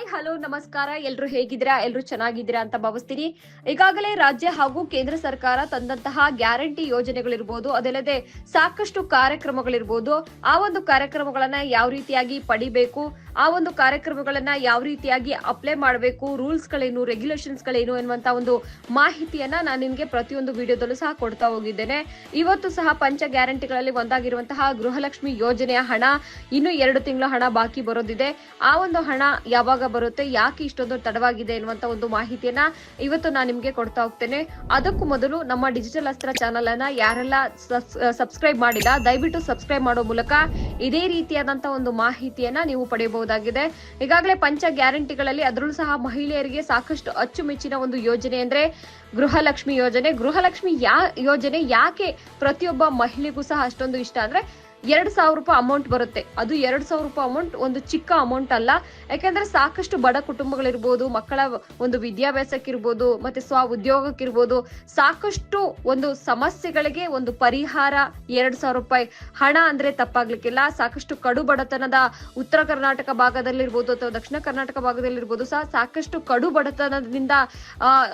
Hi, hello, ನಮಸ್ಕಾರ. ಎಲ್ರು ಹೇಗಿದ್ದೀರಾ? ಎಲ್ರು ಚೆನ್ನಾಗಿದ್ದೀರಾ ಅಂತ ಭಾವಿಸ್ತೀನಿ. ಈಗಾಗಲೇ ರಾಜ್ಯ ಹಾಗೂ ಕೇಂದ್ರ ಸರ್ಕಾರ ತಂದಂತಹ ಗ್ಯಾರಂಟಿ ಯೋಜನೆಗಳಿರ್ಬೋದು, ಅದಲ್ಲದೆ ಸಾಕಷ್ಟು ಕಾರ್ಯಕ್ರಮಗಳಿರ್ಬೋದು. ಆ ಒಂದು ಕಾರ್ಯಕ್ರಮಗಳನ್ನ ಯಾವ ರೀತಿಯಾಗಿ ಪಡಿಬೇಕು? ಆ ಒಂದು ಕಾರ್ಯಕ್ರಮಗಳನ್ನ ಯಾವ ರೀತಿಯಾಗಿ ಅಪ್ಲೈ ಮಾಡಬೇಕು ರೂಲ್ಸ್ ಗಳೇನು ರೆಗ್ಯುಲೇಷನ್ಸ್ ಗಳೇನು ಎನ್ನುವಂತ ಒಂದು ಮಾಹಿತಿಯನ್ನ ನಾನು ನಿಮಗೆ ಪ್ರತಿಯೊಂದು ವಿಡಿಯೋದಲ್ಲೂ ಸಹ ಕೊಡ್ತಾ ಹೋಗಿದ್ದೇನೆ. ಇವತ್ತು ಸಹ ಪಂಚ ಗ್ಯಾರಂಟಿಗಳಲ್ಲಿ ಒಂದಾಗಿರುವಂತಹ ಗೃಹಲಕ್ಷ್ಮಿ ಯೋಜನೆಯ ಹಣ ಇನ್ನು ಎರಡು ತಿಂಗಳ ಹಣ ಬಾಕಿ ಬರೋದಿದೆ. ಆ ಒಂದು ಹಣ ಯಾವಾಗ ಬರುತ್ತೆ, ಯಾಕೆ ಇಷ್ಟೊಂದು ತಡವಾಗಿದೆ ಎನ್ನುವಂತ ಒಂದು ಮಾಹಿತಿಯನ್ನ ಇವತ್ತು ನಾನು ನಿಮಗೆ ಕೊಡ್ತಾ ಹೋಗ್ತೇನೆ. ಅದಕ್ಕೂ ಮೊದಲು ನಮ್ಮ ಡಿಜಿಟಲ್ ಅಸ್ತ್ರ ಚಾನಲ್ ಅನ್ನ ಯಾರೆಲ್ಲ ಸಬ್ಸ್ಕ್ರೈಬ್ ಮಾಡಿಲ್ಲ, ದಯವಿಟ್ಟು ಸಬ್ಸ್ಕ್ರೈಬ್ ಮಾಡೋ ಮೂಲಕ ಇದೇ ರೀತಿಯಾದಂತಹ ಒಂದು ಮಾಹಿತಿಯನ್ನ ನೀವು ಪಡೆಯಬಹುದಾಗಿದೆ ಈಗಾಗಲೇ ಪಂಚ ಗ್ಯಾರಂಟಿಗಳಲ್ಲಿ ಅದರಲ್ಲೂ ಸಹ ಮಹಿಳೆಯರಿಗೆ ಸಾಕಷ್ಟು ಅಚ್ಚುಮೆಚ್ಚಿನ ಒಂದು ಯೋಜನೆ ಅಂದ್ರೆ ಗೃಹಲಕ್ಷ್ಮಿ ಯೋಜನೆ. ಗೃಹಲಕ್ಷ್ಮಿ ಯಾ ಯೋಜನೆ ಯಾಕೆ ಪ್ರತಿಯೊಬ್ಬ ಮಹಿಳೆಗೂ ಸಹ ಅಷ್ಟೊಂದು ಇಷ್ಟ ಅಂದ್ರೆ ಎರಡು ಸಾವಿರ ರೂಪಾಯಿ ಅಮೌಂಟ್ ಬರುತ್ತೆ. ಅದು ಎರಡು ಸಾವಿರ ರೂಪಾಯಿ ಅಮೌಂಟ್ ಒಂದು ಚಿಕ್ಕ ಅಮೌಂಟ್ ಅಲ್ಲ. ಯಾಕಂದ್ರೆ ಸಾಕಷ್ಟು ಬಡ ಕುಟುಂಬಗಳಿರ್ಬೋದು, ಮಕ್ಕಳ ಒಂದು ವಿದ್ಯಾಭ್ಯಾಸಕ್ಕಿರ್ಬೋದು, ಮತ್ತೆ ಸ್ವ ಉದ್ಯೋಗಕ್ಕಿರ್ಬೋದು, ಸಾಕಷ್ಟು ಒಂದು ಸಮಸ್ಯೆಗಳಿಗೆ ಒಂದು ಪರಿಹಾರ ಎರಡ್ ಸಾವಿರ ರೂಪಾಯಿ. ಹಣ ಅಂದ್ರೆ ತಪ್ಪಾಗ್ಲಿಕ್ಕಿಲ್ಲ. ಸಾಕಷ್ಟು ಕಡು ಬಡತನದ ಉತ್ತರ ಕರ್ನಾಟಕ ಭಾಗದಲ್ಲಿರ್ಬೋದು ಅಥವಾ ದಕ್ಷಿಣ ಕರ್ನಾಟಕ ಭಾಗದಲ್ಲಿರ್ಬೋದು ಸಹ ಸಾಕಷ್ಟು ಕಡು ಬಡತನದಿಂದ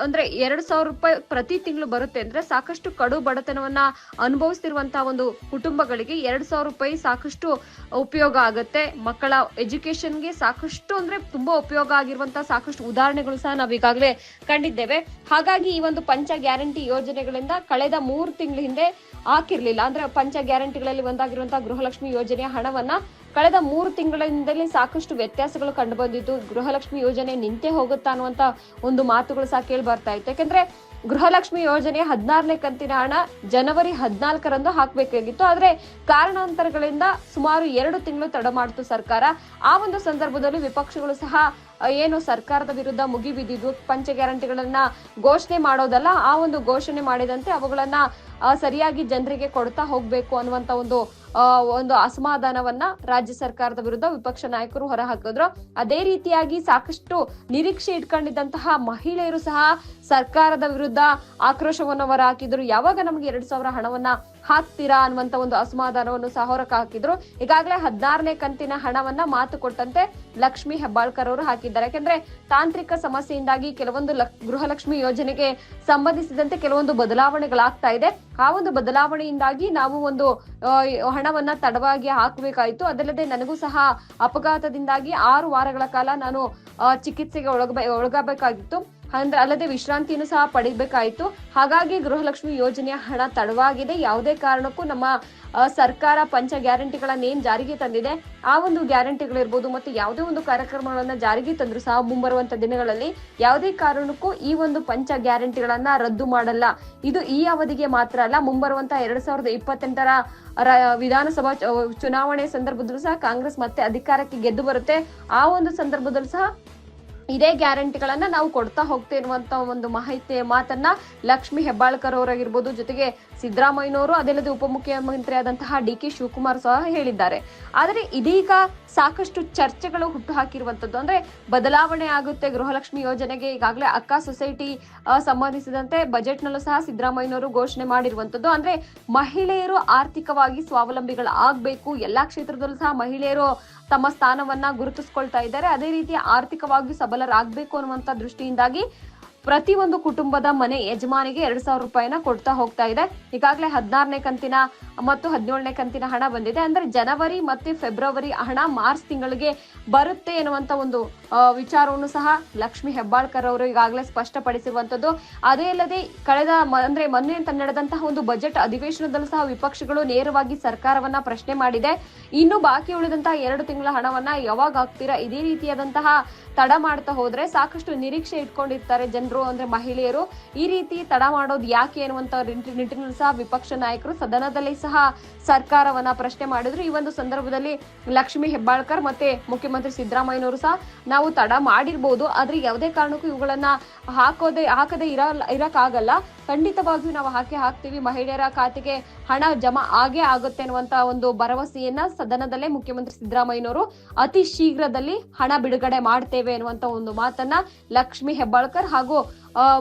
ಅಂದ್ರೆ ಎರಡ್ ಸಾವಿರ ರೂಪಾಯಿ ಪ್ರತಿ ತಿಂಗಳು ಬರುತ್ತೆ. ಅಂದ್ರೆ ಸಾಕಷ್ಟು ಕಡು ಬಡತನವನ್ನ ಅನುಭವಿಸ್ತಿರುವಂತಹ ಒಂದು ಕುಟುಂಬಗಳಿಗೆ ಎರಡು ರೂಪಾಯಿ ಸಾಕಷ್ಟು ಉಪಯೋಗ ಆಗುತ್ತೆ. ಮಕ್ಕಳ ಎಜುಕೇಶನ್ಗೆ ಸಾಕಷ್ಟು ಅಂದ್ರೆ ತುಂಬಾ ಉಪಯೋಗ ಆಗಿರುವಂತಹ ಸಾಕಷ್ಟು ಉದಾಹರಣೆಗಳು ಸಹ ನಾವು ಈಗಾಗಲೇ ಕಂಡಿದ್ದೇವೆ. ಹಾಗಾಗಿ ಈ ಒಂದು ಪಂಚ ಗ್ಯಾರಂಟಿ ಯೋಜನೆಗಳಿಂದ ಕಳೆದ ಮೂರು ತಿಂಗಳ ಹಿಂದೆ ಹಾಕಿರ್ಲಿಲ್ಲ. ಅಂದ್ರೆ ಪಂಚ ಗ್ಯಾರಂಟಿಗಳಲ್ಲಿ ಒಂದಾಗಿರುವಂತಹ ಗೃಹಲಕ್ಷ್ಮಿ ಯೋಜನೆಯ ಹಣವನ್ನ ಕಳೆದ ಮೂರು ತಿಂಗಳಿಂದಲೇ ಸಾಕಷ್ಟು ವ್ಯತ್ಯಾಸಗಳು ಕಂಡು ಬಂದಿದ್ದು ಗೃಹಲಕ್ಷ್ಮಿ ಯೋಜನೆ ನಿಂತೇ ಹೋಗುತ್ತಾ ಅನ್ನುವಂತ ಒಂದು ಮಾತುಗಳು ಸಹ ಕೇಳಿ ಬರ್ತಾ ಇತ್ತು. ಯಾಕಂದ್ರೆ ಗೃಹಲಕ್ಷ್ಮಿ ಯೋಜನೆ ಹದಿನಾರನೇ ಕಂತಿನ ಹಣ ಜನವರಿ ಹದಿನಾಲ್ಕರಂದು ಹಾಕಬೇಕಾಗಿತ್ತು. ಆದ್ರೆ ಕಾರಣಾಂತರಗಳಿಂದ ಸುಮಾರು ಎರಡು ತಿಂಗಳು ತಡ ಮಾಡಿತು ಸರ್ಕಾರ. ಆ ಒಂದು ಸಂದರ್ಭದಲ್ಲಿ ವಿಪಕ್ಷಗಳು ಸಹ ಏನು ಸರ್ಕಾರದ ವಿರುದ್ಧ ಮುಗಿಬಿದ್ದಿದ್ದು ಪಂಚ ಗ್ಯಾರಂಟಿಗಳನ್ನ ಘೋಷಣೆ ಮಾಡೋದಲ್ಲ, ಆ ಒಂದು ಘೋಷಣೆ ಮಾಡಿದಂತೆ ಅವುಗಳನ್ನ ಸರಿಯಾಗಿ ಜನರಿಗೆ ಕೊಡ್ತಾ ಹೋಗ್ಬೇಕು ಅನ್ನುವಂತ ಒಂದು ಒಂದು ಅಸಮಾಧಾನವನ್ನ ರಾಜ್ಯ ಸರ್ಕಾರದ ವಿರುದ್ಧ ವಿಪಕ್ಷ ನಾಯಕರು ಹೊರಹಾಕಿದ್ರು. ಅದೇ ರೀತಿಯಾಗಿ ಸಾಕಷ್ಟು ನಿರೀಕ್ಷೆ ಇಟ್ಕೊಂಡಿದ್ದಂತಹ ಮಹಿಳೆಯರು ಸಹ ಸರ್ಕಾರದ ವಿರುದ್ಧ ಆಕ್ರೋಶವನ್ನು ಹೊರಹಾಕಿದ್ರು. ಯಾವಾಗ ನಮ್ಗೆ ಎರಡ್ ಸಾವಿರ ಹಣವನ್ನ ಹಾಕ್ತೀರಾ ಅನ್ನುವಂತ ಒಂದು ಅಸಮಾಧಾನವನ್ನು ಸಹ ಹೊರಕ್ಕೆ ಹಾಕಿದ್ರು. ಈಗಾಗಲೇ ಹದಿನಾರನೇ ಕಂತಿನ ಹಣವನ್ನ ಮಾತು ಕೊಟ್ಟಂತೆ ಲಕ್ಷ್ಮಿ ಹೆಬ್ಬಾಳ್ಕರ್ ಅವರು ಹಾಕಿದ್ದಾರೆ. ಯಾಕಂದ್ರೆ ತಾಂತ್ರಿಕ ಸಮಸ್ಯೆಯಿಂದಾಗಿ ಕೆಲವೊಂದು ಲಕ್- ಗೃಹಲಕ್ಷ್ಮಿ ಯೋಜನೆಗೆ ಸಂಬಂಧಿಸಿದಂತೆ ಕೆಲವೊಂದು ಬದಲಾವಣೆಗಳಾಗ್ತಾ ಇದೆ. ಆ ಒಂದು ಬದಲಾವಣೆಯಿಂದಾಗಿ ನಾವು ಒಂದು ಹಣವನ್ನ ತಡವಾಗಿ ಹಾಕಬೇಕಾಯಿತು. ಅದಲ್ಲದೆ ನನಗೂ ಸಹ ಅಪಘಾತದಿಂದಾಗಿ ಆರು ವಾರಗಳ ಕಾಲ ನಾನು ಚಿಕಿತ್ಸೆಗೆ ಒಳಗ ಒಳಗಬೇಕಾಗಿತ್ತು ಅಂದ್ರೆ ಅಲ್ಲದೆ ವಿಶ್ರಾಂತಿಯನ್ನು ಸಹ ಪಡಿಬೇಕಾಯಿತು. ಹಾಗಾಗಿ ಗೃಹಲಕ್ಷ್ಮಿ ಯೋಜನೆಯ ಹಣ ತಡವಾಗಿದೆ. ಯಾವುದೇ ಕಾರಣಕ್ಕೂ ನಮ್ಮ ಸರ್ಕಾರ ಪಂಚ ಗ್ಯಾರಂಟಿಗಳನ್ನ ಏನ್ ಜಾರಿಗೆ ತಂದಿದೆ, ಆ ಒಂದು ಗ್ಯಾರಂಟಿಗಳಿರ್ಬೋದು ಮತ್ತು ಯಾವುದೇ ಒಂದು ಕಾರ್ಯಕ್ರಮಗಳನ್ನ ಜಾರಿಗೆ ತಂದ್ರು ಸಹ ಮುಂಬರುವಂತ ದಿನಗಳಲ್ಲಿ ಯಾವುದೇ ಕಾರಣಕ್ಕೂ ಈ ಒಂದು ಪಂಚ ಗ್ಯಾರಂಟಿಗಳನ್ನ ರದ್ದು ಮಾಡಲ್ಲ. ಇದು ಈ ಅವಧಿಗೆ ಮಾತ್ರ ಅಲ್ಲ, ಮುಂಬರುವಂತ ಎರಡ್ ಸಾವಿರದ ಇಪ್ಪತ್ತೆಂಟರ ವಿಧಾನಸಭಾ ಚುನಾವಣೆ ಸಂದರ್ಭದಲ್ಲೂ ಸಹ ಕಾಂಗ್ರೆಸ್ ಮತ್ತೆ ಅಧಿಕಾರಕ್ಕೆ ಗೆದ್ದು ಬರುತ್ತೆ. ಆ ಒಂದು ಸಂದರ್ಭದಲ್ಲೂ ಸಹ ಇದೇ ಗ್ಯಾರಂಟಿಗಳನ್ನ ನಾವು ಕೊಡ್ತಾ ಹೋಗ್ತಾ ಇರುವಂತ ಒಂದು ಮಾಹಿತಿ ಮಾತನ್ನ ಲಕ್ಷ್ಮಿ ಹೆಬ್ಬಾಳ್ಕರ್ ಅವರಾಗಿರ್ಬೋದು, ಜೊತೆಗೆ ಸಿದ್ದರಾಮಯ್ಯನವರು, ಅದಲ್ಲದೆ ಉಪಮುಖ್ಯಮಂತ್ರಿ ಆದಂತಹ ಡಿ ಕೆ ಶಿವಕುಮಾರ್ ಸಹ ಹೇಳಿದ್ದಾರೆ. ಆದರೆ ಇದೀಗ ಸಾಕಷ್ಟು ಚರ್ಚೆಗಳು ಹುಟ್ಟು ಹಾಕಿರುವಂತದ್ದು ಅಂದ್ರೆ ಬದಲಾವಣೆ ಆಗುತ್ತೆ ಗೃಹಲಕ್ಷ್ಮಿ ಯೋಜನೆಗೆ. ಈಗಾಗಲೇ ಅಕ್ಕ ಸೊಸೈಟಿ ಸಂಬಂಧಿಸಿದಂತೆ ಬಜೆಟ್ ನಲ್ಲೂ ಸಹ ಸಿದ್ದರಾಮಯ್ಯನವರು ಘೋಷಣೆ ಮಾಡಿರುವಂತದ್ದು. ಅಂದ್ರೆ ಮಹಿಳೆಯರು ಆರ್ಥಿಕವಾಗಿ ಸ್ವಾವಲಂಬಿಗಳು ಆಗ್ಬೇಕು ಎಲ್ಲಾ ಕ್ಷೇತ್ರದಲ್ಲೂ ಸಹ ಮಹಿಳೆಯರು ತಮ್ಮ ಸ್ಥಾನವನ್ನ ಗುರುತಿಸ್ಕೊಳ್ತಾ ಇದ್ದಾರೆ. ಅದೇ ರೀತಿ ಆರ್ಥಿಕವಾಗಿ ಸಬಲರಾಗಬೇಕು ಅನ್ನುವಂತ ದೃಷ್ಟಿಯಿಂದಾಗಿ ಪ್ರತಿ ಒಂದು ಕುಟುಂಬದ ಮನೆ ಯಜಮಾನಿಗೆ ಎರಡ್ ಸಾವಿರ ರೂಪಾಯಿನ ಕೊಡ್ತಾ ಹೋಗ್ತಾ ಇದೆ. ಈಗಾಗಲೇ ಹದಿನಾರನೇ ಕಂತಿನ ಮತ್ತು ಹದಿನೇಳನೇ ಕಂತಿನ ಹಣ ಬಂದಿದೆ. ಅಂದ್ರೆ ಜನವರಿ ಮತ್ತೆ ಫೆಬ್ರವರಿ ಹಣ ಮಾರ್ಚ್ ತಿಂಗಳಿಗೆ ಬರುತ್ತೆ ಎನ್ನುವಂತ ಒಂದು ವಿಚಾರವನ್ನು ಸಹ ಲಕ್ಷ್ಮಿ ಹೆಬ್ಬಾಳ್ಕರ್ ಅವರು ಈಗಾಗಲೇ ಸ್ಪಷ್ಟಪಡಿಸಿರುವಂತದ್ದು ಅದೇ ಅಲ್ಲದೆ ಕಳೆದ ಅಂದ್ರೆ ಮೊನ್ನೆ ನಡೆದಂತಹ ಒಂದು ಬಜೆಟ್ ಅಧಿವೇಶನದಲ್ಲೂ ಸಹ ವಿಪಕ್ಷಗಳು ನೇರವಾಗಿ ಸರ್ಕಾರವನ್ನ ಪ್ರಶ್ನೆ ಮಾಡಿದೆ. ಇನ್ನು ಬಾಕಿ ಉಳಿದಂತಹ ಎರಡು ತಿಂಗಳ ಹಣವನ್ನ ಯಾವಾಗ ಹಾಕ್ತೀರಾ? ಇದೇ ರೀತಿಯಾದಂತಹ ತಡ ಮಾಡ್ತಾ ಹೋದ್ರೆ ಸಾಕಷ್ಟು ನಿರೀಕ್ಷೆ ಇಟ್ಕೊಂಡಿರ್ತಾರೆ ಜನರು. ಅಂದ್ರೆ ಮಹಿಳೆಯರು ಈ ರೀತಿ ತಡ ಮಾಡೋದು ಯಾಕೆ ಅನ್ನುವಂತ ನಿಟ್- ನಿಟ್ಟಿನಲ್ಲಿ ಸಹ ವಿಪಕ್ಷ ನಾಯಕರು ಸದನದಲ್ಲಿ ಸಹ ಸರ್ಕಾರವನ್ನ ಪ್ರಶ್ನೆ ಮಾಡಿದ್ರು. ಈ ಒಂದು ಸಂದರ್ಭದಲ್ಲಿ ಲಕ್ಷ್ಮಿ ಹೆಬ್ಬಾಳ್ಕರ್ ಮತ್ತೆ ಮುಖ್ಯಮಂತ್ರಿ ಸಿದ್ದರಾಮಯ್ಯನವರು ಸಹ ನಾವು ತಡ ಮಾಡಿರ್ಬೋದು. ಆದ್ರೆ ಯಾವುದೇ ಕಾರಣಕ್ಕೂ ಇವುಗಳನ್ನ ಹಾಕೋದೆ ಹಾಕದೆ ಇರ ಇರಕ್ಕಾಗಲ್ಲ. ಖಂಡಿತವಾಗಿಯೂ ನಾವು ಹಾಕಿ ಹಾಕ್ತೀವಿ. ಮಹಿಳೆಯರ ಖಾತೆಗೆ ಹಣ ಜಮಾ ಆಗೇ ಆಗುತ್ತೆ ಅನ್ನುವಂತ ಒಂದು ಭರವಸೆಯನ್ನ ಸದನದಲ್ಲೇ ಮುಖ್ಯಮಂತ್ರಿ ಸಿದ್ದರಾಮಯ್ಯನವರು ಅತಿ ಶೀಘ್ರದಲ್ಲಿ ಹಣ ಬಿಡುಗಡೆ ಮಾಡ್ತೇವೆ ಅನ್ನುವಂತ ಒಂದು ಮಾತನ್ನ ಲಕ್ಷ್ಮಿ ಹೆಬ್ಬಾಳ್ಕರ್ ಹಾಗೂ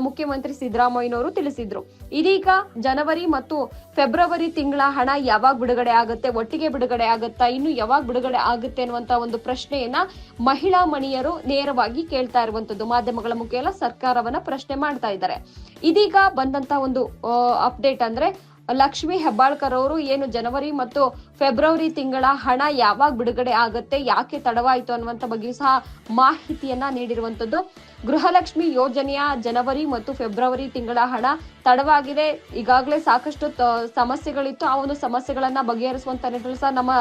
ಮುಖ್ಯಮಂತ್ರಿ ಸಿದ್ದರಾಮಯ್ಯನವರು ತಿಳಿಸಿದ್ರು. ಇದೀಗ ಜನವರಿ ಮತ್ತು ಫೆಬ್ರವರಿ ತಿಂಗಳ ಹಣ ಯಾವಾಗ ಬಿಡುಗಡೆ ಆಗುತ್ತೆ, ಒಟ್ಟಿಗೆ ಬಿಡುಗಡೆ ಆಗುತ್ತಾ, ಇನ್ನು ಯಾವಾಗ ಬಿಡುಗಡೆ ಆಗುತ್ತೆ ಅನ್ನುವಂತ ಒಂದು ಪ್ರಶ್ನೆಯನ್ನ ಮಹಿಳಾ ಮಣಿಯರು ನೇರವಾಗಿ ಕೇಳ್ತಾ ಇರುವಂತದ್ದು. ಮಾಧ್ಯಮಗಳ ಮುಖೇನ ಸರ್ಕಾರವನ್ನ ಪ್ರಶ್ನೆ ಮಾಡ್ತಾ ಇದ್ದಾರೆ. ಇದೀಗ ಬಂದಂತ ಒಂದು ಅಪ್ಡೇಟ್ ಅಂದ್ರೆ ಲಕ್ಷ್ಮಿ ಹೆಬ್ಬಾಳ್ಕರ್ ಅವರು ಏನು ಜನವರಿ ಮತ್ತು ಫೆಬ್ರವರಿ ತಿಂಗಳ ಹಣ ಯಾವಾಗ ಬಿಡುಗಡೆ ಆಗುತ್ತೆ, ಯಾಕೆ ತಡವಾಯಿತು ಅನ್ನುವಂತ ಬಗ್ಗೆಯೂ ಸಹ ಮಾಹಿತಿಯನ್ನ ನೀಡಿರುವಂತದ್ದು ಗೃಹಲಕ್ಷ್ಮಿ ಯೋಜನೆಯ ಜನವರಿ ಮತ್ತು ಫೆಬ್ರವರಿ ತಿಂಗಳ ಹಣ ತಡವಾಗಿದೆ. ಈಗಾಗಲೇ ಸಾಕಷ್ಟು ಸಮಸ್ಯೆಗಳಿತ್ತು. ಆ ಒಂದು ಸಮಸ್ಯೆಗಳನ್ನ ಬಗೆಹರಿಸುವಂತ ನಿಟ್ಟಿನಲ್ಲಿ ಸಹ ನಮ್ಮ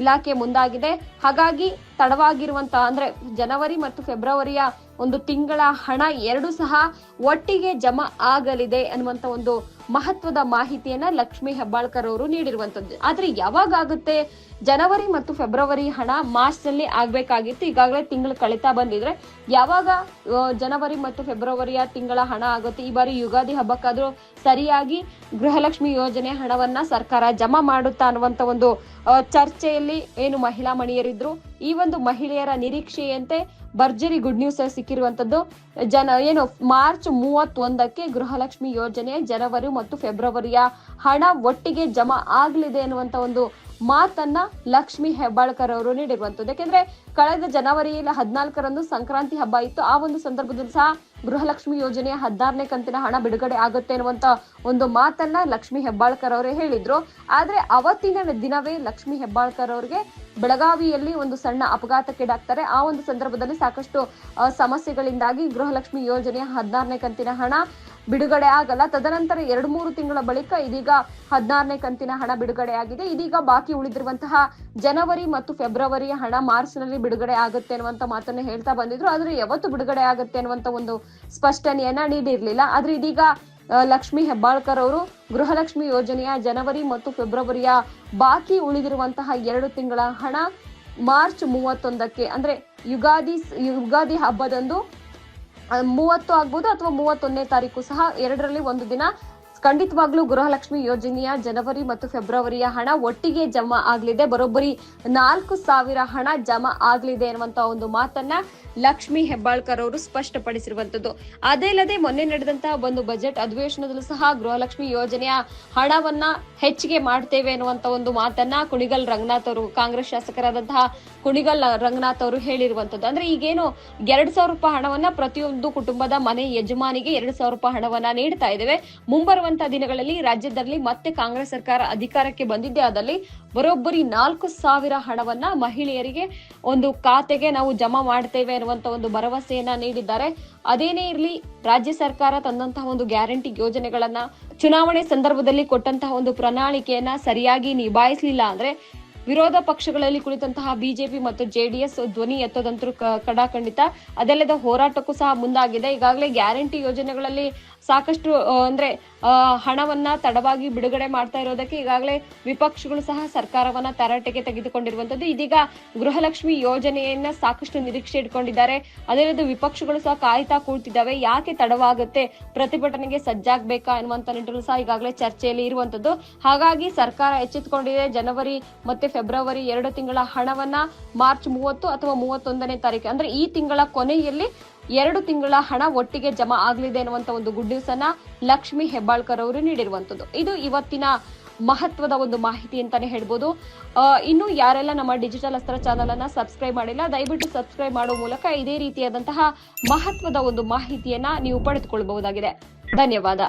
ಇಲಾಖೆ ಮುಂದಾಗಿದೆ. ಹಾಗಾಗಿ ತಡವಾಗಿರುವಂತ, ಅಂದ್ರೆ ಜನವರಿ ಮತ್ತು ಫೆಬ್ರವರಿಯ ಒಂದು ತಿಂಗಳ ಹಣ ಎರಡು ಸಹ ಒಟ್ಟಿಗೆ ಜಮಾ ಆಗಲಿದೆ ಅನ್ನುವಂತ ಒಂದು ಮಹತ್ವದ ಮಾಹಿತಿಯನ್ನ ಲಕ್ಷ್ಮಿ ಹೆಬ್ಬಾಳ್ಕರ್ ಅವರು ನೀಡಿರುವಂತದ್ದು. ಆದ್ರೆ ಯಾವಾಗ ಆಗುತ್ತೆ? ಜನವರಿ ಮತ್ತು ಫೆಬ್ರವರಿ ಹಣ ಮಾರ್ಚ್ನಲ್ಲಿ ಆಗ್ಬೇಕಾಗಿತ್ತು. ಈಗಾಗಲೇ ತಿಂಗಳು ಕಳೀತಾ ಬಂದಿದ್ರೆ ಯಾವಾಗ ಜನವರಿ ಮತ್ತು ಫೆಬ್ರವರಿಯ ತಿಂಗಳ ಹಣ ಆಗುತ್ತೆ? ಈ ಬಾರಿ ಯುಗಾದಿ ಹಬ್ಬಕ್ಕಾದ್ರೂ ಸರಿಯಾಗಿ ಗೃಹಲಕ್ಷ್ಮಿ ಯೋಜನೆ ಹಣವನ್ನ ಸರ್ಕಾರ ಜಮಾ ಮಾಡುತ್ತಾ ಅನ್ನುವಂತ ಒಂದು ಚರ್ಚೆಯಲ್ಲಿ ಏನು ಮಹಿಳಾ ಮಣಿಯರಿದ್ರು, ಈ ಒಂದು ಮಹಿಳೆಯರ ನಿರೀಕ್ಷೆಯಂತೆ ಭರ್ಜರಿ ಗುಡ್ ನ್ಯೂಸ್ ಸಿಕ್ಕಿರುವಂತದ್ದು, ಜನ, ಏನು, ಮಾರ್ಚ್ ಮೂವತ್ತೊಂದಕ್ಕೆ ಗೃಹಲಕ್ಷ್ಮಿ ಯೋಜನೆ ಜನವರಿ ಮತ್ತು ಫೆಬ್ರವರಿಯ ಹಣ ಒಟ್ಟಿಗೆ ಜಮಾ ಆಗಲಿದೆ ಅನ್ನುವಂತ ಒಂದು ಮಾತನ್ನ ಲಕ್ಷ್ಮಿ ಹೆಬ್ಬಾಳ್ಕರ್ ಅವರು ನೀಡಿರುವಂತದ್ದು ಯಾಕೆಂದ್ರೆ ಕಳೆದ ಜನವರಿಯಲ್ಲಿ ಹದಿನಾಲ್ಕರಂದು ಸಂಕ್ರಾಂತಿ ಹಬ್ಬ ಇತ್ತು. ಆ ಒಂದು ಸಂದರ್ಭದಲ್ಲಿ ಸಹ ಗೃಹಲಕ್ಷ್ಮಿ ಯೋಜನೆಯ ಹದಿನಾರನೇ ಕಂತಿನ ಹಣ ಬಿಡುಗಡೆ ಆಗುತ್ತೆ ಅನ್ನುವಂತ ಒಂದು ಮಾತನ್ನ ಲಕ್ಷ್ಮಿ ಹೆಬ್ಬಾಳ್ಕರ್ ಅವರೇ ಹೇಳಿದ್ರು. ಆದ್ರೆ ಅವತ್ತಿನ ದಿನವೇ ಲಕ್ಷ್ಮಿ ಹೆಬ್ಬಾಳ್ಕರ್ ಅವರಿಗೆ ಬೆಳಗಾವಿಯಲ್ಲಿ ಒಂದು ಸಣ್ಣ ಅಪಘಾತಕ್ಕೀಡಾಗ್ತಾರೆ ಆ ಒಂದು ಸಂದರ್ಭದಲ್ಲಿ ಸಾಕಷ್ಟು ಸಮಸ್ಯೆಗಳಿಂದಾಗಿ ಗೃಹಲಕ್ಷ್ಮಿ ಯೋಜನೆಯ ಹದಿನಾರನೇ ಕಂತಿನ ಹಣ ಬಿಡುಗಡೆ ಆಗಲ್ಲ. ತದನಂತರ ಎರಡು ಮೂರು ತಿಂಗಳ ಬಳಿಕ ಇದೀಗ ಹದಿನಾರನೇ ಕಂತಿನ ಹಣ ಬಿಡುಗಡೆ ಆಗಿದೆ. ಇದೀಗ ಬಾಕಿ ಉಳಿದಿರುವಂತಹ ಜನವರಿ ಮತ್ತು ಫೆಬ್ರವರಿಯ ಹಣ ಮಾರ್ಚ್ನಲ್ಲಿ ಬಿಡುಗಡೆ ಆಗುತ್ತೆ ಅನ್ನುವಂತ ಮಾತನ್ನು ಹೇಳ್ತಾ ಬಂದಿದ್ರು. ಆದ್ರೆ ಯಾವತ್ತು ಬಿಡುಗಡೆ ಆಗುತ್ತೆ ಅನ್ನುವಂತ ಒಂದು ಸ್ಪಷ್ಟನೆಯನ್ನ ನೀಡಿರ್ಲಿಲ್ಲ. ಆದ್ರೆ ಇದೀಗ ಲಕ್ಷ್ಮಿ ಹೆಬ್ಬಾಳ್ಕರ್ ಅವರು ಗೃಹಲಕ್ಷ್ಮಿ ಯೋಜನೆಯ ಜನವರಿ ಮತ್ತು ಫೆಬ್ರವರಿಯ ಬಾಕಿ ಉಳಿದಿರುವಂತಹ ಎರಡು ತಿಂಗಳ ಹಣ ಮಾರ್ಚ್ ಮೂವತ್ತೊಂದಕ್ಕೆ ಅಂದ್ರೆ ಯುಗಾದಿ ಯುಗಾದಿ ಹಬ್ಬದಂದು ಮೂವತ್ತು ಆಗ್ಬೋದು ಅಥವಾ ಮೂವತ್ತೊಂದನೇ ತಾರೀಕು ಸಹ ಎರಡರಲ್ಲಿ ಒಂದು ದಿನ ಖಂಡಿತವಾಗ್ಲೂ ಗೃಹಲಕ್ಷ್ಮಿ ಯೋಜನೆಯ ಜನವರಿ ಮತ್ತು ಫೆಬ್ರವರಿಯ ಹಣ ಒಟ್ಟಿಗೆ ಜಮಾ ಆಗಲಿದೆ. ಬರೋಬ್ಬರಿ ನಾಲ್ಕು ಸಾವಿರ ಹಣ ಜಮಾ ಆಗಲಿದೆ ಅನ್ನುವಂತ ಒಂದು ಮಾತನ್ನ ಲಕ್ಷ್ಮಿ ಹೆಬ್ಬಾಳ್ಕರ್ ಅವರು ಸ್ಪಷ್ಟಪಡಿಸಿರುವಂತದ್ದು. ಅದೇ ಅಲ್ಲದೆ ಮೊನ್ನೆ ನಡೆದಂತಹ ಒಂದು ಬಜೆಟ್ ಅಧಿವೇಶನದಲ್ಲೂ ಸಹ ಗೃಹಲಕ್ಷ್ಮಿ ಯೋಜನೆಯ ಹಣವನ್ನ ಹೆಚ್ಚಿಗೆ ಮಾಡ್ತೇವೆ ಅನ್ನುವಂತ ಒಂದು ಮಾತನ್ನ ಕುಣಿಗಲ್ ರಂಗನಾಥ್ ಅವರು, ಕಾಂಗ್ರೆಸ್ ಶಾಸಕರಾದಂತಹ ಕುಣಿಗಲ್ ರಂಗನಾಥ್ ಅವರು ಹೇಳಿರುವಂತದ್ದು. ಅಂದ್ರೆ ಈಗೇನು ಎರಡ್ ಸಾವಿರ ರೂಪಾಯಿ ಹಣವನ್ನ ಪ್ರತಿಯೊಂದು ಕುಟುಂಬದ ಮನೆ ಯಜಮಾನಿಗೆ ಎರಡ್ ಸಾವಿರ ರೂಪಾಯಿ ಹಣವನ್ನ ನೀಡ್ತಾ ಇದ್ದೇವೆ. ಮುಂಬರುವಂತಹ ದಿನಗಳಲ್ಲಿ ರಾಜ್ಯದಲ್ಲಿ ಮತ್ತೆ ಕಾಂಗ್ರೆಸ್ ಸರ್ಕಾರ ಅಧಿಕಾರಕ್ಕೆ ಬಂದಿದ್ದೇ ಆದಲ್ಲಿ ಬರೋಬ್ಬರಿ ನಾಲ್ಕು ಸಾವಿರ ಹಣವನ್ನ ಮಹಿಳೆಯರಿಗೆ ಒಂದು ಖಾತೆಗೆ ನಾವು ಜಮಾ ಮಾಡ್ತೇವೆ ಅನ್ನುವಂತ ಒಂದು ಭರವಸೆಯನ್ನ ನೀಡಿದ್ದಾರೆ. ಅದೇನೇ ಇರಲಿ, ರಾಜ್ಯ ಸರ್ಕಾರ ತಂದಂತಹ ಒಂದು ಗ್ಯಾರಂಟಿ ಯೋಜನೆಗಳನ್ನ ಚುನಾವಣೆ ಸಂದರ್ಭದಲ್ಲಿ ಕೊಟ್ಟಂತಹ ಒಂದು ಪ್ರಣಾಳಿಕೆಯನ್ನ ಸರಿಯಾಗಿ ನಿಭಾಯಿಸಲಿಲ್ಲ ಅಂದ್ರೆ ವಿರೋಧ ಪಕ್ಷಗಳಲ್ಲಿ ಕುಳಿತಂತಹ ಬಿಜೆಪಿ ಮತ್ತು ಜೆಡಿಎಸ್ ಧ್ವನಿ ಎತ್ತೋದಂತೂ ಕ- ಕಡಾಖಂಡಿತ ಅದೆಲ್ಲದ ಹೋರಾಟಕ್ಕೂ ಸಹ ಮುಂದಾಗಿದೆ. ಈಗಾಗಲೇ ಗ್ಯಾರಂಟಿ ಯೋಜನೆಗಳಲ್ಲಿ ಸಾಕಷ್ಟು ಅಂದ್ರೆ ಹಣವನ್ನ ತಡವಾಗಿ ಬಿಡುಗಡೆ ಮಾಡ್ತಾ ಇರೋದಕ್ಕೆ ಈಗಾಗಲೇ ವಿಪಕ್ಷಗಳು ಸಹ ಸರ್ಕಾರವನ್ನ ತರಾಟೆಗೆ ತೆಗೆದುಕೊಂಡಿರುವಂತದ್ದು ಇದೀಗ ಗೃಹಲಕ್ಷ್ಮಿ ಯೋಜನೆಯನ್ನ ಸಾಕಷ್ಟು ನಿರೀಕ್ಷೆ ಇಟ್ಕೊಂಡಿದ್ದಾರೆ. ಅದರದ್ದು ವಿಪಕ್ಷಗಳು ಸಹ ಕಾಯ್ತಾ ಕೂಳ್ತಿದ್ದಾವೆ. ಯಾಕೆ ತಡವಾಗುತ್ತೆ, ಪ್ರತಿಭಟನೆಗೆ ಸಜ್ಜಾಗಬೇಕಾ ಅನ್ನುವಂತ ನಿಟ್ಟಿನಲ್ಲೂ ಸಹ ಈಗಾಗಲೇ ಚರ್ಚೆಯಲ್ಲಿ ಇರುವಂತದ್ದು ಹಾಗಾಗಿ ಸರ್ಕಾರ ಎಚ್ಚೆತ್ತುಕೊಂಡಿದೆ. ಜನವರಿ ಮತ್ತೆ ಫೆಬ್ರವರಿ ಎರಡು ತಿಂಗಳ ಹಣವನ್ನ ಮಾರ್ಚ್ ಮೂವತ್ತು ಅಥವಾ ಮೂವತ್ತೊಂದನೇ ತಾರೀಕು, ಅಂದ್ರೆ ಈ ತಿಂಗಳ ಕೊನೆಯಲ್ಲಿ ಎರಡು ತಿಂಗಳ ಹಣ ಒಟ್ಟಿಗೆ ಜಮಾ ಆಗಲಿದೆ ಅನ್ನುವಂತ ಒಂದು ಗುಡ್ ನ್ಯೂಸ್ ಅನ್ನ ಲಕ್ಷ್ಮಿ ಹೆಬ್ಬಾಳ್ಕರ್ ಅವರು ನೀಡಿರುವಂತದ್ದು. ಇದು ಇವತ್ತಿನ ಮಹತ್ವದ ಒಂದು ಮಾಹಿತಿ ಅಂತಾನೆ ಹೇಳ್ಬೋದು. ಇನ್ನು ಯಾರೆಲ್ಲ ನಮ್ಮ ಡಿಜಿಟಲ್ ಅಸ್ತ್ರ ಚಾನಲ್ ಅನ್ನ ಸಬ್ಸ್ಕ್ರೈಬ್ ಮಾಡಿಲ್ಲ, ದಯವಿಟ್ಟು ಸಬ್ಸ್ಕ್ರೈಬ್ ಮಾಡುವ ಮೂಲಕ ಇದೇ ರೀತಿಯಾದಂತಹ ಮಹತ್ವದ ಒಂದು ಮಾಹಿತಿಯನ್ನ ನೀವು ಪಡೆದುಕೊಳ್ಳಬಹುದಾಗಿದೆ ಧನ್ಯವಾದ.